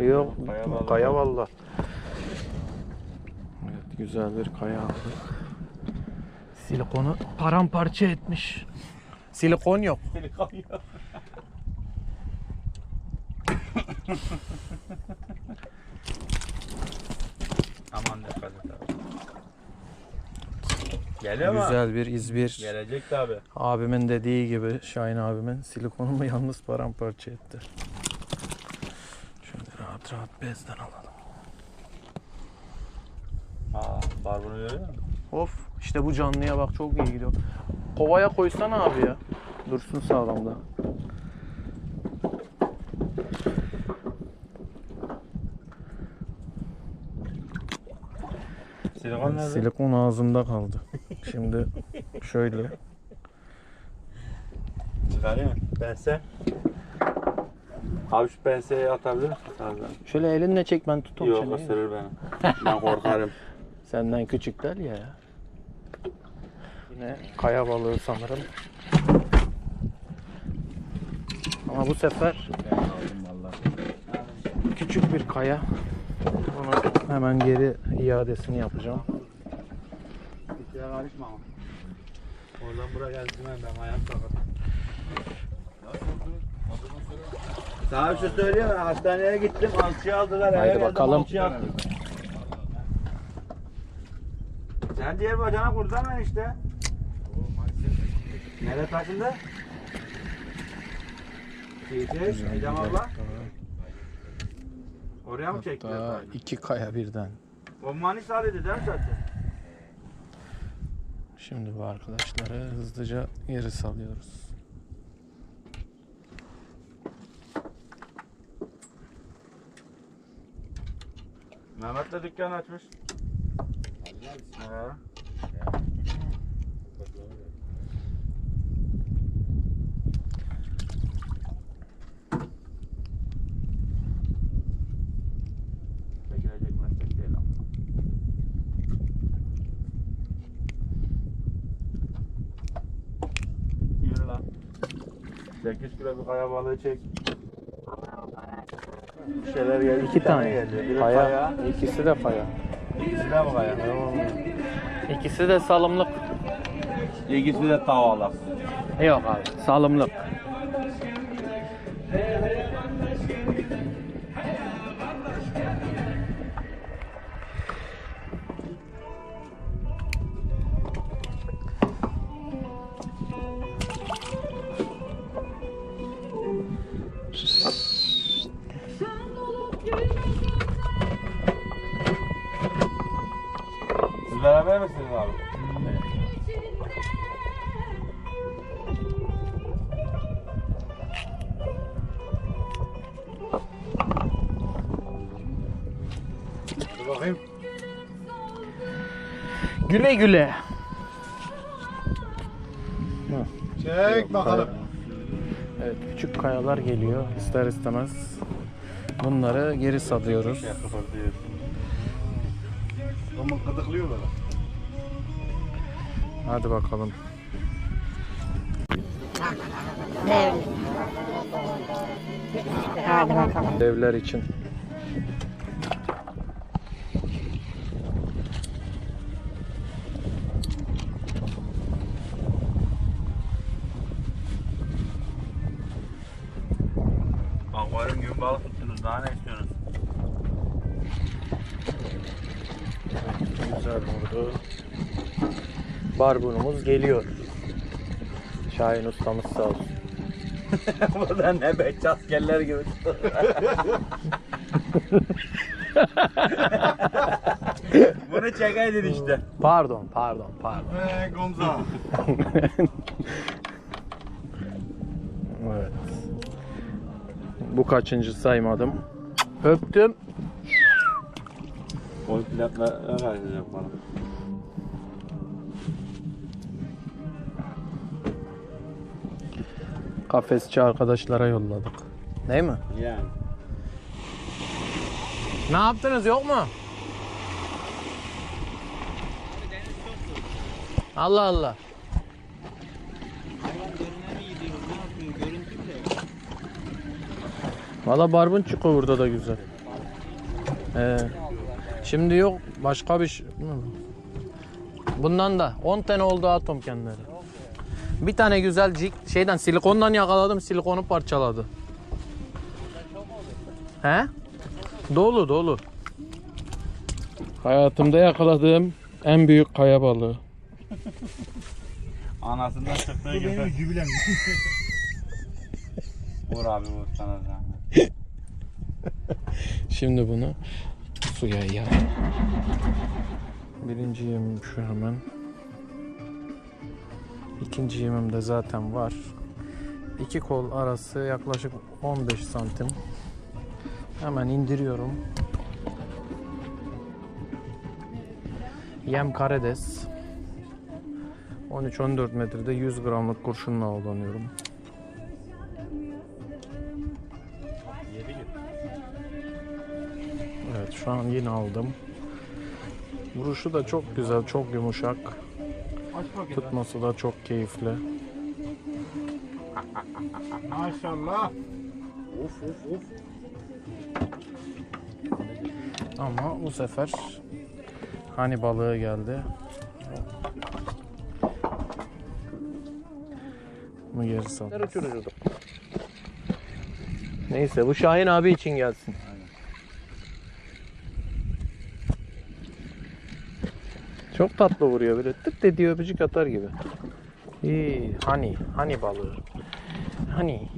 Yok kaya, valla. Evet, güzel bir kaya aldı. Silikonu paramparça etmiş. Silikon yok. Silikon yok. Aman dikkat et abi. Geliyor mu? Güzel bir İzmir. Gelecek tabi. Abimin dediği gibi Şahin abimin silikonumu yalnız paramparça etti. Rahat bezden alalım. Aa, barbunu görüyor musun? Of işte bu canlıya bak çok iyi gidiyor. Kovaya koysana abi ya. Dursun sağlamda. Silikon nerede? Silikon ağzımda kaldı. Şimdi şöyle. Çıkarayım mı? Pense. Abi şu penseyi atabilir misin sağdan? Şöyle elinle çek ben tutum Yok seni. ısırır beni. ben korkarım. Senden küçükler ya. Yine kaya balığı sanırım. Ama bu sefer küçük bir kaya. Bunu hemen geri iadesini yapacağım. Bir şeye karışma ama. Oradan buraya gelsin ben ayağım sakat. Sana bir şey söyleyeyim mi? Hastaneye gittim, alçıya aldılar. Haydi geldim, bakalım. alçıya attım. Sen diğer bacana kurtarma işte. Nereye taşındı? Çiğdek, Ecem abla. Oraya mı çektiler? Hatta tabii? iki kaya birden. O Manisa'lıydı değil mi zaten? Şimdi bu arkadaşları hızlıca geri salıyoruz. Mehmet de dükkan açmış. Yürü lan. 8 kilo bir kaya balığı çek. Bir şeyler geldi. İki tane. geldi. Biri Kaya. kaya. İkisi de kaya. İkisi de mi kaya? İkisi de salımlık. İkisi de tavalak. Yok abi. Salımlık. Siz beraber misiniz abi? Dur bakayım. Güle güle. Çek bakalım. Evet küçük kayalar geliyor ister istemez. Bunları geri salıyoruz. Ama gıdıklıyorlar. Hadi bakalım. Hadi bakalım. Evler için. Akvaryum gibi balık tuttunuz. Daha ne istiyorsunuz? Güzel vurdu. Barbunumuz geliyor. Şahin ustamız sağ olsun. Burada ne be askerler gibi. Bunu çekeydin işte. Pardon, pardon, pardon. Ve Gomza. Evet. Bu kaçıncı saymadım. Öptüm. O pilotla karşılayacak bana. Kafesçi arkadaşlara yolladık. Değil mi? Yani. Ne yaptınız yok mu? Allah Allah. Valla barbun çıkıyor burada da güzel. Ee, Şimdi yok başka bir şey. Bundan da 10 tane oldu atom kendileri. Bir tane güzel cik şeyden silikondan yakaladım silikonu parçaladı. He? Dolu dolu. Hayatımda yakaladığım en büyük kaya balığı. Anasından çıktığı gibi. Benim jübilem. Vur abi vur sana zahmet. Şimdi bunu suya ya. Birinci yemim şu hemen. İkinci yemim de zaten var. İki kol arası yaklaşık 15 santim. Hemen indiriyorum. Yem karides. 13-14 metrede 100 gramlık kurşunla avlanıyorum. Evet şu an yine aldım. Vuruşu da çok güzel, çok yumuşak. Tutması da çok keyifli. Maşallah. Of of of. Ama bu sefer hani balığı geldi. Bunu geri sal. Neyse bu Şahin abi için gelsin. Çok tatlı vuruyor böyle tık dediği öpücük atar gibi. İyi, hani, hani balığı. Hani.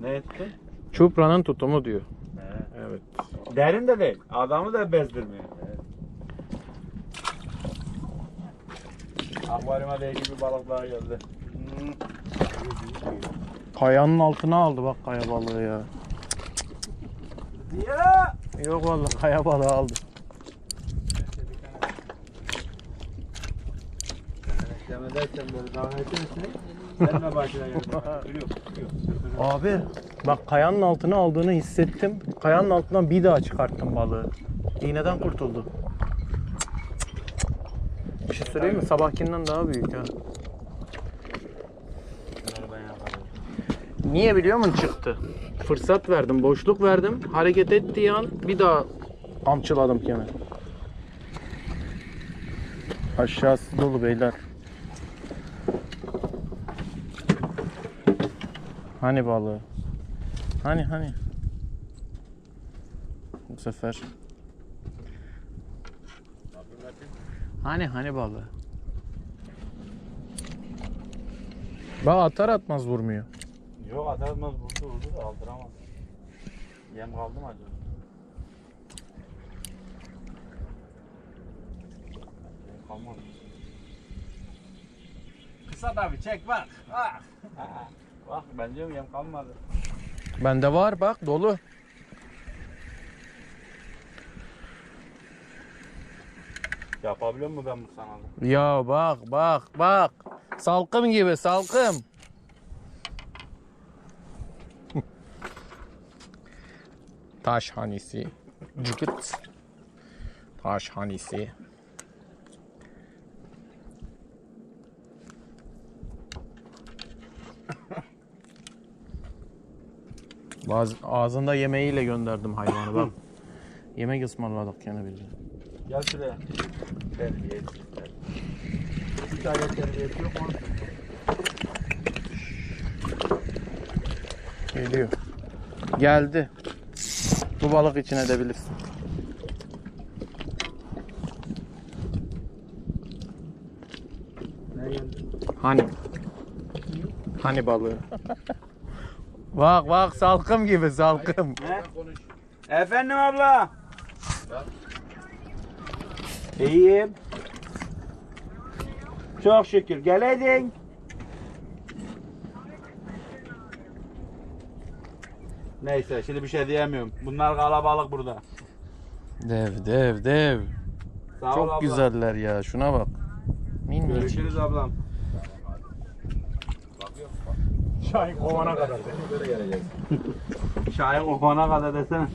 Ne ettin? Çupranın tutumu diyor. Evet. Derin de değil. Adamı da bezdirmiyor. Akvaryuma değdiği bir balık daha geldi. Kayanın altına aldı bak kaya balığı ya. Ya! Yok vallahi kaya balığı aldı. Devam edersen böyle devam edersen sen de başına? Abi bak kayanın altına aldığını hissettim. Kayanın altından bir daha çıkarttım balığı. İğneden kurtuldu. Bir şey söyleyeyim mi? Sabahkinden daha büyük ha. Niye biliyor musun çıktı? Fırsat verdim, boşluk verdim. Hareket ettiği an bir daha amçıladım kemer. Aşağısı dolu beyler. Hani balığı? Hani hani? Bu sefer. Hani hani balığı? Bak atar atmaz vurmuyor. Yok atamaz vurdu vurdu da aldıramaz. Yem kaldı mı acaba? Kalmadı. Kısa tabi çek bak. Bak. Bak bence yem kalmadı. Bende var bak dolu. Yapabiliyor mu ben bu sanalı? Ya bak bak bak. Salkım gibi salkım. Taş hanisi. Cıkıt. Taş hanisi. Bazı, ağzında yemeğiyle gönderdim hayvanı bak. Yemek ısmarladık gene bize. Gel şuraya. Terbiyesiz. Bir tane terbiyesi yok mu? Geliyor. Geldi. Bu balık için edebilirsin. Hani? Hani balığı? bak bak salkım gibi salkım. Ne? Efendim abla. İyiyim. Çok şükür. Geleydin. Neyse şimdi bir şey diyemiyorum. Bunlar kalabalık burada. Dev dev dev. Sağ ol Çok abla. güzeller ya şuna bak. Minnacık. Görüşürüz ablam. Şahin kovana kadar. Şahin okana kadar desene.